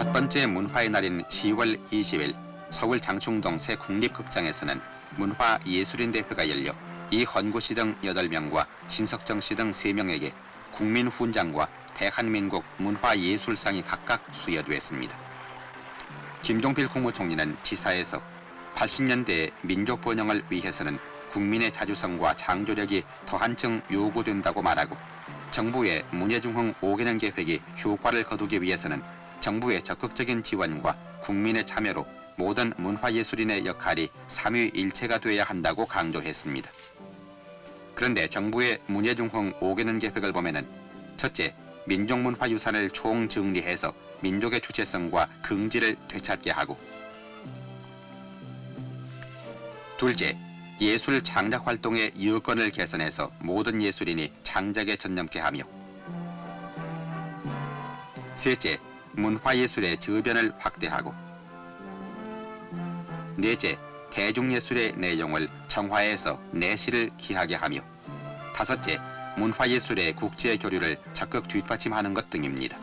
첫 번째 문화의 날인 10월 20일 서울 장충동 새 국립극장에서는 문화 예술인 대회가 열려 이헌구 씨 등 8명과 신석정 씨 등 3명에게 국민훈장과 대한민국 문화예술상이 각각 수여됐습니다. 김종필 국무총리는 지사에서 80년대 민족 번영을 위해서는 국민의 자주성과 창조력이 더한층 요구된다고 말하고 정부의 문예중흥 5개년 계획이 효과를 거두기 위해서는 정부의 적극적인 지원과 국민의 참여로 모든 문화예술인의 역할이 삼위일체가 돼야 한다고 강조했습니다. 그런데 정부의 문예중흥 5개년 계획을 보면은 첫째, 민족문화유산을 총정리해서 민족의 주체성과 긍지를 되찾게 하고 둘째, 예술 창작 활동의 여건을 개선해서 모든 예술인이 창작에 전념케 하며 셋째, 문화예술의 저변을 확대하고 넷째, 대중예술의 내용을 정화해서 내실을 기하게 하며 다섯째, 문화예술의 국제 교류를 적극 뒷받침하는 것 등입니다.